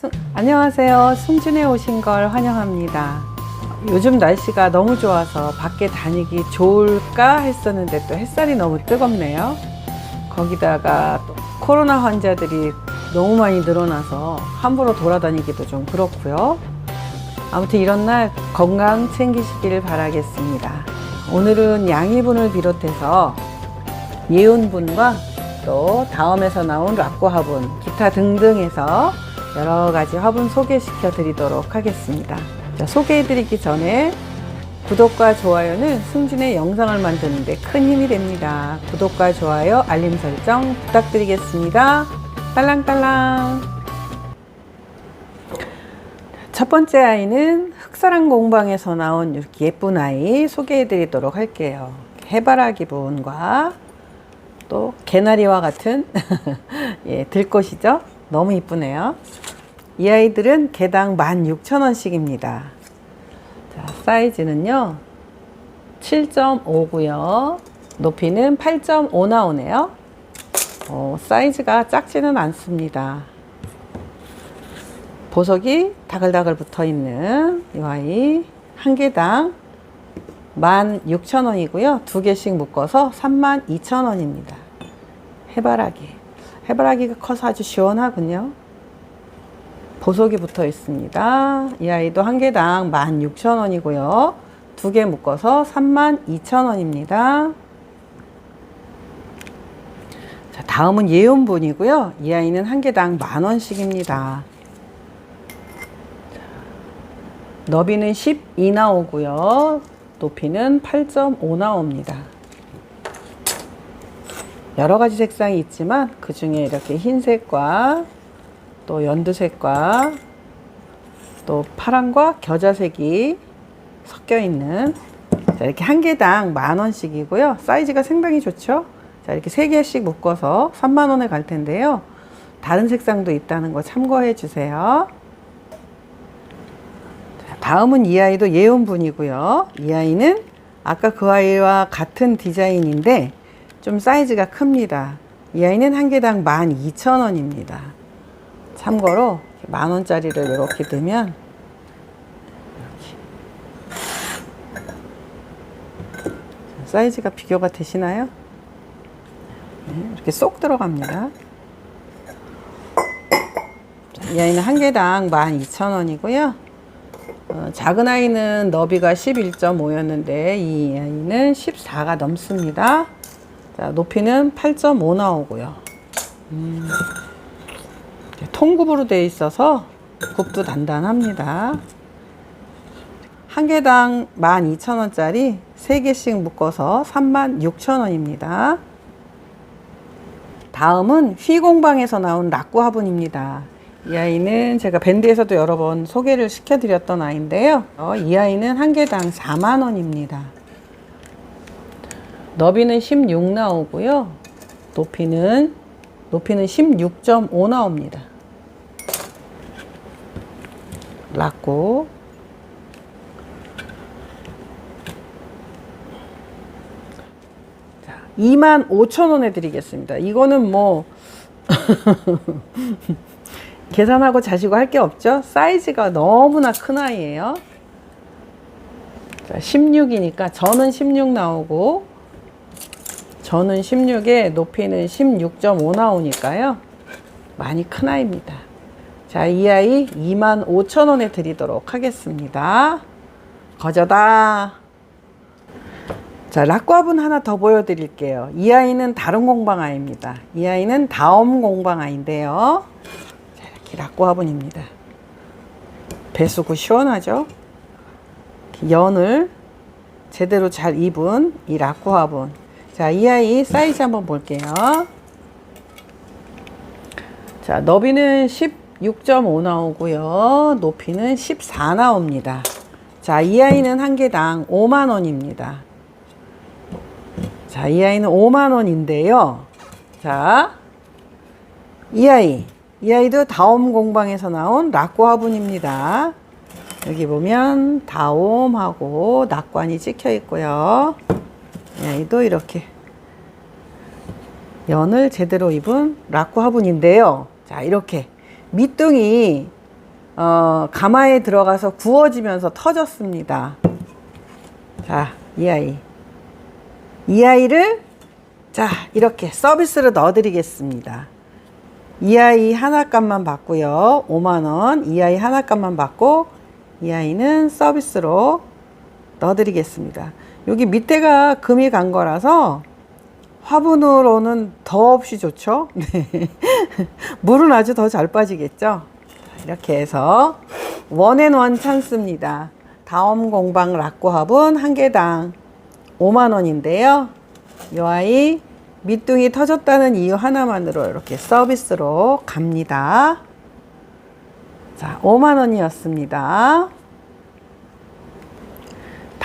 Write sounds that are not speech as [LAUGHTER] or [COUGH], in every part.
수- 안녕하세요. 승진에 오신 걸 환영합니다. 요즘 날씨가 너무 좋아서 밖에 다니기 좋을까 했었는데 또 햇살이 너무 뜨겁네요. 거기다가 또 코로나 환자들이 너무 많이 늘어나서 함부로 돌아다니기도 좀 그렇고요. 아무튼 이런 날 건강 챙기시길 바라겠습니다. 오늘은 양이분을 비롯해서 예온분과 또 다음에서 나온 락고 화분, 기타 등등해서 여러 가지 화분 소개시켜 드리도록 하겠습니다. 자, 소개해 드리기 전에 구독과 좋아요는 승진의 영상을 만드는데 큰 힘이 됩니다. 구독과 좋아요, 알림 설정 부탁드리겠습니다. 딸랑딸랑. 첫 번째 아이는 흑사랑 공방에서 나온 이렇게 예쁜 아이 소개해 드리도록 할게요. 해바라기 부분과 또 개나리와 같은 [LAUGHS] 예, 들꽃이죠. 너무 이쁘네요. 이 아이들은 개당 16,000원씩입니다. 자, 사이즈는요. 7.5고요. 높이는 8.5 나오네요. 어, 사이즈가 작지는 않습니다. 보석이 다글다글 붙어 있는 이 아이 한 개당 16,000원이고요. 두 개씩 묶어서 32,000원입니다. 해바라기. 해바라기가 커서 아주 시원하군요. 보석이 붙어 있습니다. 이 아이도 한 개당 16,000원이고요. 두 개 묶어서 32,000원입니다. 자, 다음은 예온분이고요. 이 아이는 한 개당 만 원씩입니다. 너비는 12 나오고요. 높이는 8.5 나옵니다. 여러 가지 색상이 있지만 그 중에 이렇게 흰색과 또 연두색과 또 파랑과 겨자색이 섞여 있는 자, 이렇게 한 개당 만 원씩이고요. 사이즈가 상당히 좋죠. 자, 이렇게 세 개씩 묶어서 3만 원에 갈 텐데요. 다른 색상도 있다는 거 참고해 주세요. 자, 다음은 이 아이도 예온분이고요. 이 아이는 아까 그 아이와 같은 디자인인데 좀 사이즈가 큽니다. 이 아이는 한 개당 12,000원입니다. 참고로 만 원짜리를 이렇게 이렇게. 사이즈가 비교가 되시나요? 네, 이렇게 쏙 들어갑니다. 아이는 한 개당 12,000원이고요. 어, 작은 아이는 너비가 11.5였는데 이 아이는 14가 넘습니다. 자, 높이는 8.5 나오고요. 음, 통굽으로 되어 있어서 굽도 단단합니다. 한 개당 12,000원짜리 3개씩 묶어서 36,000원입니다. 다음은 휘공방에서 나온 락구 화분입니다. 이 아이는 제가 밴드에서도 여러 번 소개를 시켜드렸던 아이인데요. 어, 이 아이는 한 개당 4만원입니다. 너비는 16 나오고요. 높이는 높이는 16.5 나옵니다. 락고 2만 5천 원에 드리겠습니다. 이거는 뭐 [LAUGHS] 계산하고 자시고 할 게 없죠. 사이즈가 너무나 큰 아이예요. 자, 16이니까 저는 16 나오고 저는 16에 높이는 16.5 나오니까요. 많이 큰 아이입니다. 자, 이 아이 2만 5천 원에 드리도록 하겠습니다. 거저다. 자, 락과분 하나 더 보여드릴게요. 이 아이는 다른 공방 아이입니다. 이 아이는 다음 공방 아이인데요. 자, 이렇게 락과분입니다. 배수구 시원하죠? 연을 제대로 잘 입은 이 락과분. 자, 이 아이 사이즈 한번 볼게요. 자, 너비는 16.5 나오고요. 높이는 14 나옵니다. 자, 이 아이는 한 개당 5만 원입니다. 자, 이 아이는 5만 원인데요. 자, 이 아이. 이 아이도 다옴 공방에서 나온 락고 화분입니다. 여기 보면 다옴하고 낙관이 찍혀 있고요. 이 아이도 이렇게 연을 제대로 입은 락고 화분인데요. 자, 이렇게 밑둥이 어, 가마에 들어가서 구워지면서 터졌습니다. 자, 이 아이. 이 아이를 자, 이렇게 서비스로 넣어드리겠습니다. 이 아이 하나 값만 받고요. 5만원. 이 아이 하나 값만 받고, 이 아이는 서비스로 넣어드리겠습니다. 여기 밑에가 금이 간 거라서 화분으로는 더 없이 좋죠. [LAUGHS] 네. 물은 아주 더 잘 빠지겠죠. 자, 이렇게 해서 원앤원 찬스입니다. 다음 공방 락구 화분 한 개당 5만 원인데요. 이 아이 밑둥이 터졌다는 이유 하나만으로 이렇게 서비스로 갑니다. 자, 5만 원이었습니다.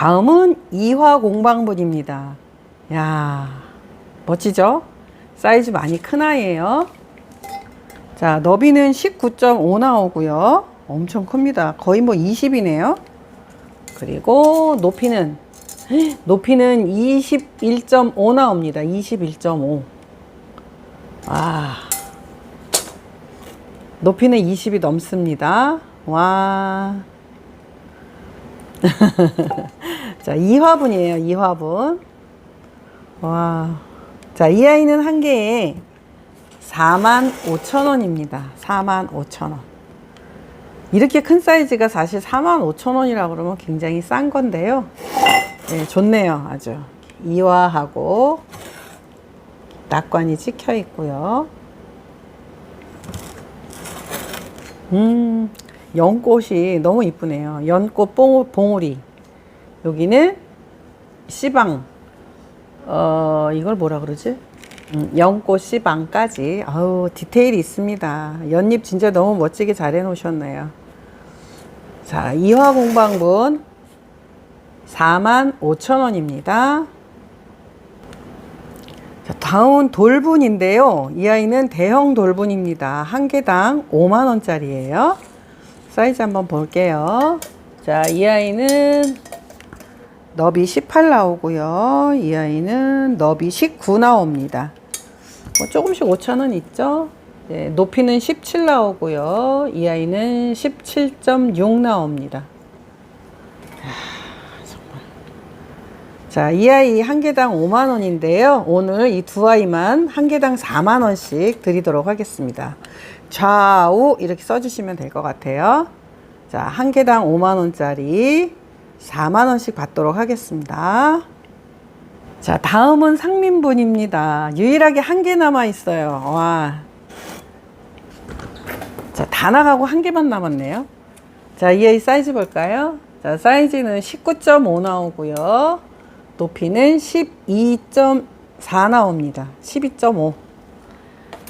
다음은 이화 공방분입니다. 야, 멋지죠? 사이즈 많이 큰 아이예요. 자, 너비는 19.5 나오고요. 엄청 큽니다. 거의 뭐 20이네요. 그리고 높이는 높이는 21.5 나옵니다. 21.5. 아. 높이는 20이 넘습니다. 와. [LAUGHS] 자, 2화분이에요. 2화분. 와. 자, 이 아이는 한 개에 4만 5천 원입니다. 4만 5천 원. 이렇게 큰 사이즈가 사실 4만 5천 원이라고 그러면 굉장히 싼 건데요. 네, 좋네요. 아주. 이화하고 낙관이 찍혀 있고요. 음, 연꽃이 너무 이쁘네요. 연꽃 봉, 봉우 리. 여기는 씨방. 어, 이걸 뭐라 그러지? 음, 연꽃 씨방까지. 아우, 디테일이 있습니다. 연잎 진짜 너무 멋지게 잘 해놓으셨네요. 자, 이화 공방분 4만 5천 원입니다. 자, 다음은 돌분인데요. 이 아이는 대형 돌분입니다. 한 개당 5만 원짜리예요. 사이즈 한번 볼게요. 자, 이 아이는 너비 18 나오고요. 이 아이는 너비 19 나옵니다. 뭐 조금씩 5천 원 있죠? 네, 높이는 17 나오고요. 이 아이는 17.6 나옵니다. 자, 이 아이 한 개당 5만 원인데요. 오늘 이 두 아이만 한 개당 4만 원씩 드리도록 하겠습니다. 좌우 이렇게 써주시면 될 것 같아요. 자, 한 개당 5만 원짜리 4만 원씩 받도록 하겠습니다. 자, 다음은 상민분입니다. 유일하게 한 개 남아 있어요. 와. 자, 다 나가고 한 개만 남았네요. 자, 이 아이 사이즈 볼까요? 자, 사이즈는 19.5 나오고요. 높이는 12.4 나옵니다. 12.5.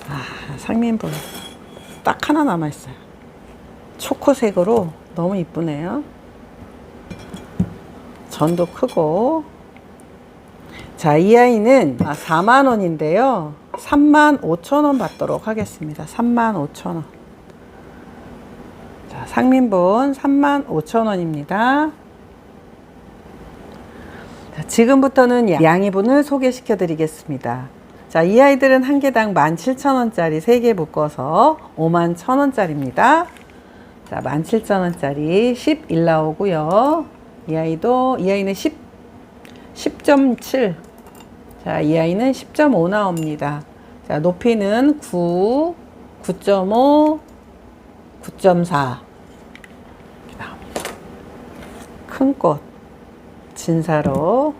아, 상민분. 딱 하나 남아있어요. 초코색으로 너무 이쁘네요. 전도 크고. 자, 이 아이는 4만 원인데요. 3만 5천 원 받도록 하겠습니다. 3만 5천 원. 자, 상민분 3만 5천 원입니다. 자, 지금부터는 양이분을 소개시켜 드리겠습니다. 자, 이 아이들은 한 개당 17,000원짜리 3개 묶어서 5만 1,000원짜리입니다. 자, 17,000원짜리 11 나오고요. 이 아이도, 이 아이는 10, 10.7. 자, 이 아이는 10.5 나옵니다. 자, 높이는 9, 9.5, 9.4. 큰 꽃. 진사로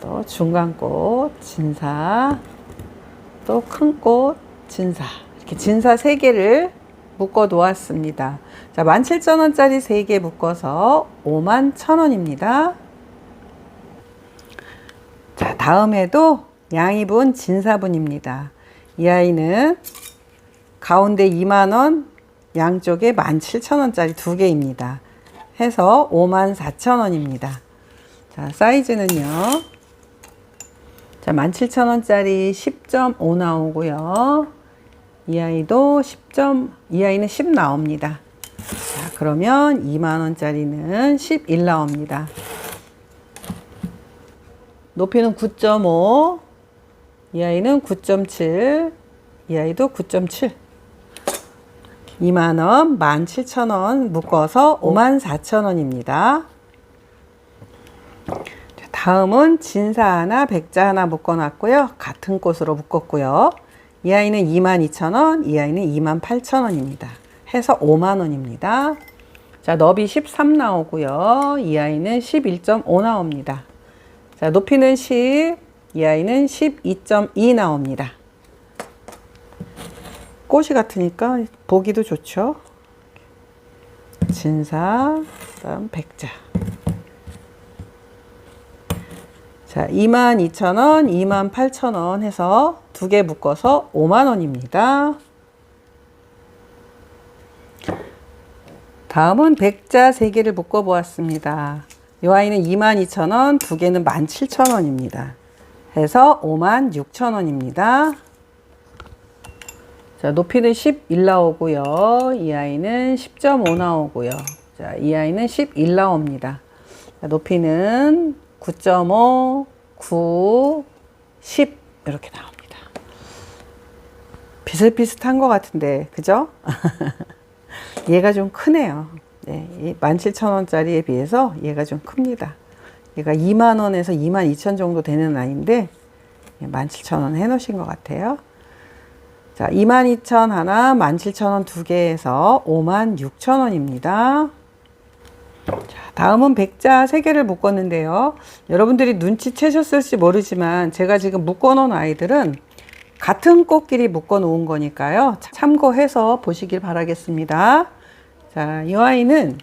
또 중간꽃 진사 또 큰 꽃 진사 이렇게 진사 세 개를 묶어 놓았습니다. 자, 17,000원짜리 세개 묶어서 51,000원입니다. 자, 다음에도 양이분 진사분입니다. 이 아이는 가운데 2만원, 양쪽에 17,000원짜리 두 개입니다. 해서 54,000원입니다. 자, 사이즈는요. 자, 17,000원짜리 10.5 나오고요. 이 아이도 10. 이 아이는 10 나옵니다. 자, 그러면 2만원짜리는 11 나옵니다. 높이는 9.5. 이 아이는 9.7. 이 아이도 9.7. 2만원, 17,000원 묶어서 54,000원입니다. 다음은 진사 하나, 백자 하나 묶어놨고요. 같은 꽃으로 묶었고요. 이 아이는 22,000원, 이 아이는 28,000원입니다. 해서 5만원입니다. 자, 너비 13 나오고요. 이 아이는 11.5 나옵니다. 자, 높이는 10, 이 아이는 12.2 나옵니다. 꽃이 같으니까 보기도 좋죠. 진사, 그다음 백자. 자, 22,000원, 28,000원 해서 두 개 묶어서 5만 원입니다. 다음은 백자 세 개를 묶어 보았습니다. 이 아이는 22,000원, 두 개는 17,000원입니다. 해서 56,000원입니다. 자, 높이는 11 나오고요. 이 아이는 10.5 나오고요. 자, 이 아이는 11 나옵니다. 자, 높이는 9.5, 9, 10 이렇게 나옵니다. 비슷비슷한 것 같은데, 그죠? [LAUGHS] 얘가 좀 크네요. 네, 이 17,000원짜리에 비해서 얘가 좀 큽니다. 얘가 2만 원에서 2만 2천 정도 되는 아이인데 17,000원 해놓으신 것 같아요. 자, 22,000 하나, 17,000원 두 개에서 56,000원입니다. 자, 다음은 백자 세 개를 묶었는데요. 여러분들이 눈치채셨을지 모르지만 제가 지금 묶어놓은 아이들은 같은 꽃끼리 묶어놓은 거니까요. 참고해서 보시길 바라겠습니다. 자, 이 아이는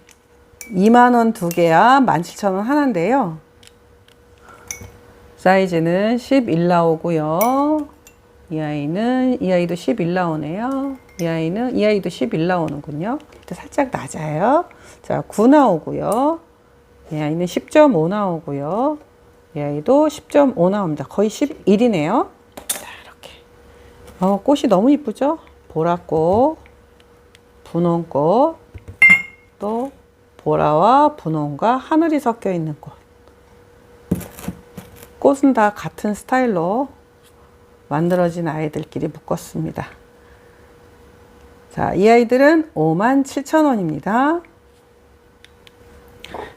2만원 두 개야 17,000원 하나인데요. 사이즈는 11 나오고요. 이 아이는 이 아이도 11 나오네요. 이 아이는 이 아이도 11 나오는군요. 살짝 낮아요. 자, 9 나오고요. 이 아이는 10.5 나오고요. 이 아이도 10.5 나옵니다. 거의 11이네요. 자, 이렇게. 어, 꽃이 너무 이쁘죠? 보라꽃, 분홍꽃, 또 보라와 분홍과 하늘이 섞여 있는 꽃. 꽃은 다 같은 스타일로 만들어진 아이들끼리 묶었습니다. 자, 이 아이들은 57,000원입니다.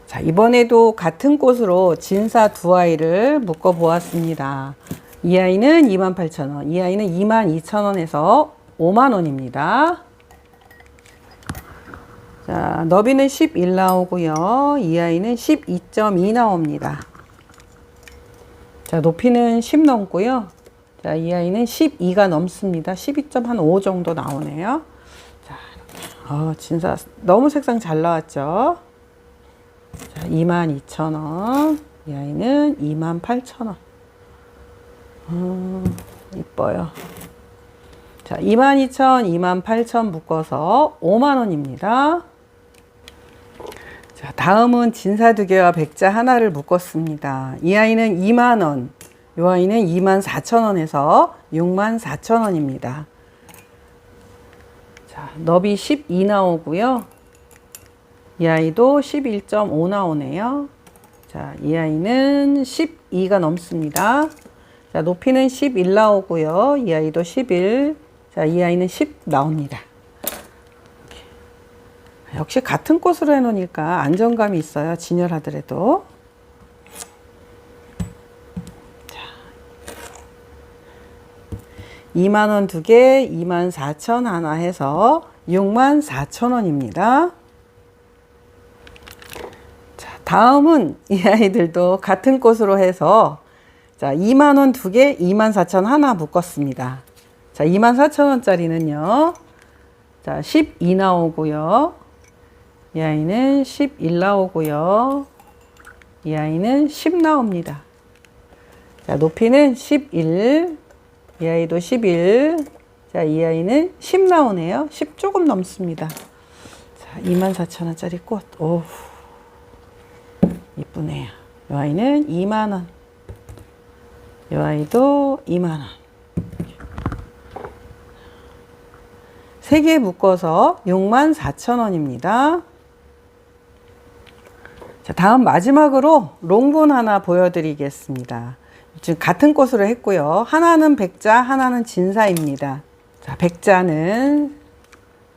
자, 이번에도 같은 꽃으로 진사 두 아이를 묶어 보았습니다. 이 아이는 28,000원, 이 아이는 22,000원에서 5만원입니다. 자, 너비는 11 나오고요. 이 아이는 12.2 나옵니다. 자, 높이는 10 넘고요. 자, 이 아이는 12가 넘습니다. 12.5 정도 나오네요. 어, 진짜 너무 색상 잘 나왔죠? 자, 22,000원. 이 아이는 28,000원. 음, 이뻐요. 자, 22,000, 28,000 묶어서 5만원입니다. 자, 다음은 진사 두 개와 백자 하나를 묶었습니다. 이 아이는 2만 원, 이 아이는 2만 4천 원에서 6만 4천 원입니다. 자, 너비 12 나오고요. 이 아이도 11.5 나오네요. 자, 이 아이는 12가 넘습니다. 자, 높이는 11 나오고요. 이 아이도 11. 자, 이 아이는 10 나옵니다. 역시 같은 꽃으로 해놓으니까 안정감이 있어요. 진열하더라도. 2만원 두 개, 2만 4천 하나 해서 6만 4천 원입니다. 자, 다음은 이 아이들도 같은 꽃으로 해서 자, 2만원 두 개, 2만 4천 하나 묶었습니다. 자, 2만 4천 원짜리는요. 자, 12 나오고요. 이 아이는 11 나오고요. 이 아이는 10 나옵니다. 자, 높이는 11. 이 아이도 11. 자, 이 아이는 10 나오네요. 10 조금 넘습니다. 자, 24,000원짜리 꽃. 오. 이쁘네요. 이 아이는 2만 원. 이 아이도 2만 원. 세 개 묶어서 6만 4천 원입니다. 자, 다음 마지막으로 롱본 하나 보여드리겠습니다. 지금 같은 꽃으로 했고요. 하나는 백자, 하나는 진사입니다. 자, 백자는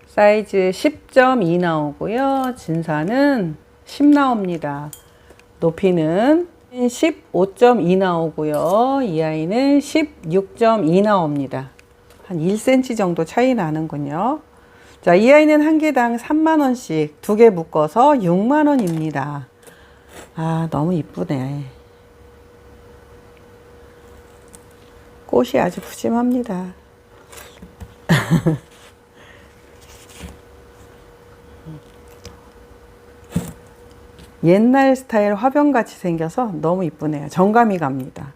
사이즈 10.2 나오고요. 진사는 10 나옵니다. 높이는 15.2 나오고요. 이 아이는 16.2 나옵니다. 한 1cm 정도 차이 나는군요. 자, 이 아이는 한 개당 3만원씩 두 개 묶어서 6만원입니다. 아, 너무 이쁘네. 꽃이 아주 푸짐합니다. [LAUGHS] 옛날 스타일 화병같이 생겨서 너무 이쁘네요. 정감이 갑니다.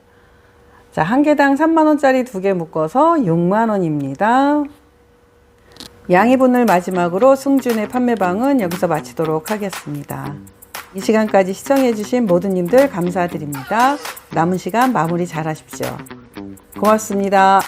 자, 한 개당 3만원짜리 두 개 묶어서 6만원입니다. 양이분을 마지막으로 승준의 판매방은 여기서 마치도록 하겠습니다. 이 시간까지 시청해주신 모든 님들 감사드립니다. 남은 시간 마무리 잘 하십시오. 고맙습니다.